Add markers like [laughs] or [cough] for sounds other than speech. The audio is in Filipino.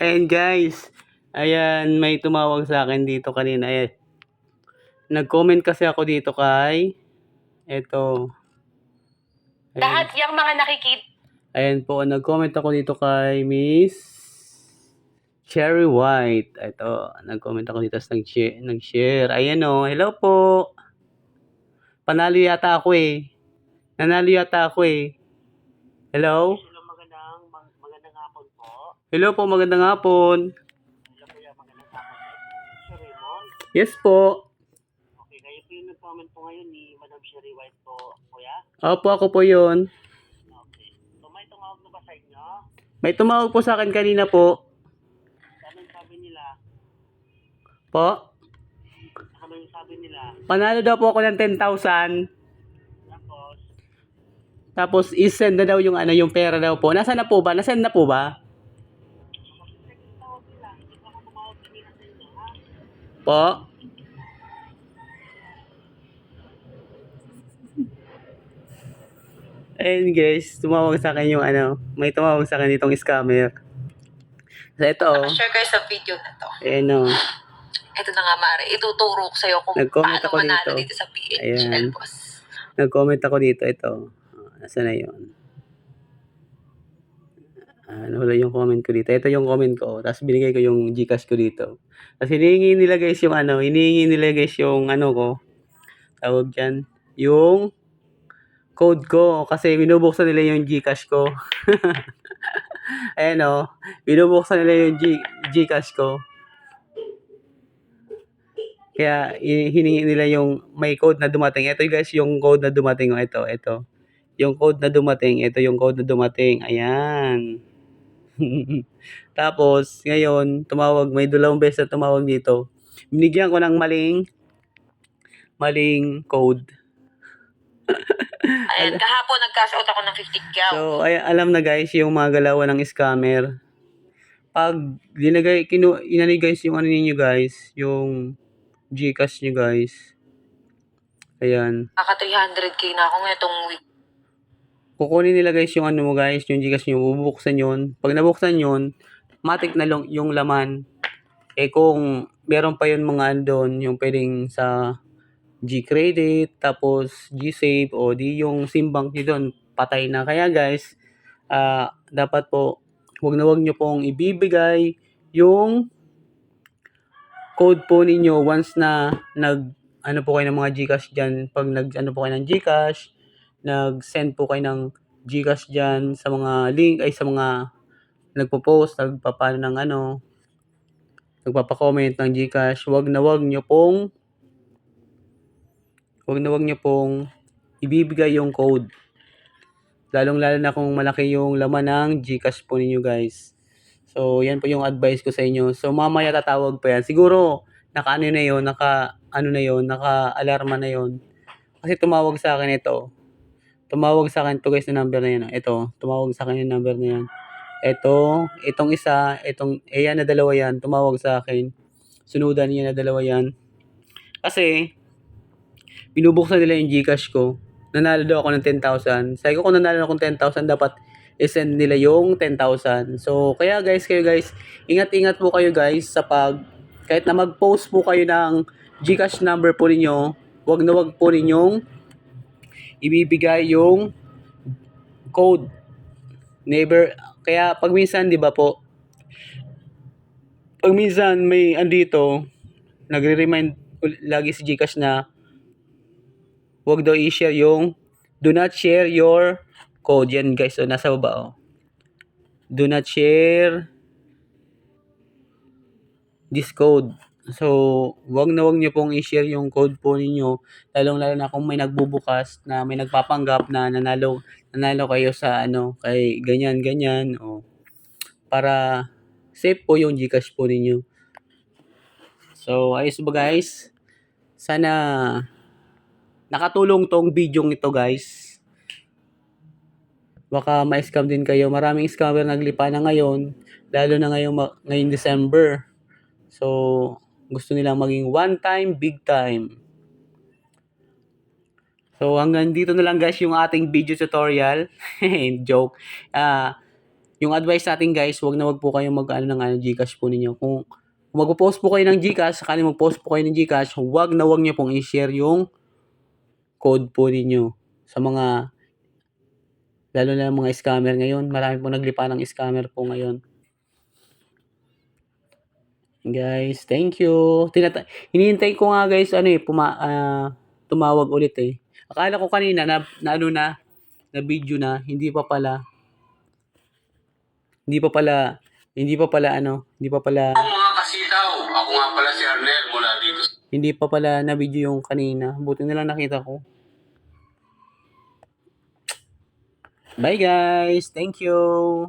Ayan guys. Ayan, may tumawag sa akin dito kanina. Ayan. Nag-comment kasi ako dito kay eto. Ayan. Lahat yung mga nakikita Ayan po, nag-comment ako dito kay Miss Cherry White. Ito, nag-comment ako dito, tapos nag-share. Ayan o, hello po. Panalo yata ako eh. Nanalo yata ako eh. Hello? Hello, magandang, mag- magandang hapon po. Hello po, magandang hapon. Yes po. okay, kayo po yung nag-comment po ngayon ni Madam Sherry White po, kuya. Opo, ako po yun. Okay. So, may tumawag na ba sa inyo? May tumawag po sa akin kanina po. Ano yung sabi nila? Po? Ano yung sabi nila? Panalo daw po ako ng 10,000. Tapos, Tapos isend na daw yung ano yung pera daw po. Nasaan na po ba? Nasend na po ba? tawag nila. Hindi pa ako tumawag kanina sa inyo, ha? Po? Ayun guys, tumawag sa akin yung ano, may tumawag sa akin itong scammer. So ito oh, share kayo sa video na to. ayan oh. Ito na nga, Mare. Ituturo ko sa'yo kung Nag-comment paano ako manalo dito. dito, sa PHL, Ayan. boss. Nag-comment ako dito, ito. Oh, Nasaan na yun? Ah, wala yung comment ko dito. Ito yung comment ko. Tapos binigay ko yung Gcash ko dito. Tapos hinihingi nila guys yung ano, hinihingi nila guys yung ano ko. Tawag dyan. Yung code ko. Kasi binubuksan nila yung Gcash ko. [laughs] Ayan o. Binubuksan nila yung G Gcash ko. Kaya hiningi nila yung may code na dumating. Ito guys yung code na dumating. Oh, ito, ito. Yung code na dumating. Ito yung code na dumating. Ayan. [laughs] Tapos, ngayon, tumawag. May dalawang beses na tumawag dito. Binigyan ko ng maling maling code. [laughs] Ayan, kahapon nag-cash out ako ng 50 cow. So, ay, alam na guys, yung mga galawan ng scammer. Pag dinagay, kinu, inani guys yung ano ninyo guys, yung Gcash nyo guys. Ayan. Naka 300k na ako ngayong week. Kukunin nila guys yung ano mo guys, yung Gcash nyo, bubuksan yun. Pag nabuksan yun, matik na lang yung laman. Eh kung meron pa yun mga andon, yung pwedeng sa G-Credit, tapos G-Save, o di yung SIM-Bank nyo doon, patay na. Kaya guys, ah dapat po, huwag na huwag nyo pong ibibigay yung code po ninyo once na nag ano po kayo ng mga Gcash dyan, pag nag ano po kayo ng Gcash, nag-send po kayo ng Gcash dyan sa mga link, ay sa mga nagpo-post, nagpapano ng ano, nagpapa-comment ng Gcash, wag na wag nyo pong wag na wag nyo pong ibibigay yung code. Lalong-lalo na kung malaki yung laman ng Gcash po ninyo guys. So, yan po yung advice ko sa inyo. So, mamaya tatawag pa yan. Siguro, naka ano na yun, naka ano na yun, naka alarma na yun. Kasi tumawag sa akin ito. Tumawag sa akin to guys na number na yan. Ito, tumawag sa akin yung number na yan. Ito, itong isa, itong, ayan na dalawa yan, tumawag sa akin. Sunudan niya na dalawa yan. Kasi, binubuksan nila yung Gcash ko. Nanalo daw ako ng 10,000. Sabi ko kung nanalo ako ng 10,000, dapat isend nila yung 10,000. So, kaya guys, kayo guys, ingat-ingat po kayo guys sa pag, kahit na mag-post po kayo ng Gcash number po ninyo, wag na wag po ninyong ibibigay yung code. Never, kaya pag minsan, di ba po, pag minsan may andito, nagre-remind lagi si Gcash na wag daw i-share yung do not share your code. Yan guys, so nasa baba oh. Do not share this code. So, wag na wag niyo pong i-share yung code po ninyo. Lalong-lalo na kung may nagbubukas na may nagpapanggap na nanalo nanalo kayo sa ano, kay ganyan ganyan o para safe po yung Gcash po ninyo. So, ayos ba guys? Sana nakatulong tong video ito guys. Baka ma-scam din kayo. Maraming scammer naglipa na ngayon, lalo na ngayong ngayong December. So, gusto nilang maging one time, big time. So, hanggang dito na lang guys yung ating video tutorial. [laughs] Joke. Ah, yung advice natin guys, wag na wag po kayong mag-ano ng ano, Gcash po ninyo. Kung, kung magpo-post po kayo ng Gcash, sakali mag-post po kayo ng Gcash, wag na wag niyo pong i-share yung code po ninyo sa mga lalo na mga scammer ngayon. Marami po naglipa ng scammer po ngayon. Guys, thank you. Tinata hinihintay ko nga guys ano eh puma ah, tumawag ulit eh. Akala ko kanina na, na ano na na video na, hindi pa pala hindi pa pala hindi pa pala ano, hindi pa pala mga kasitaw, ako nga pala si Arnel mula dito hindi pa pala na video yung kanina. Buti na lang nakita ko. Bye guys. Thank you.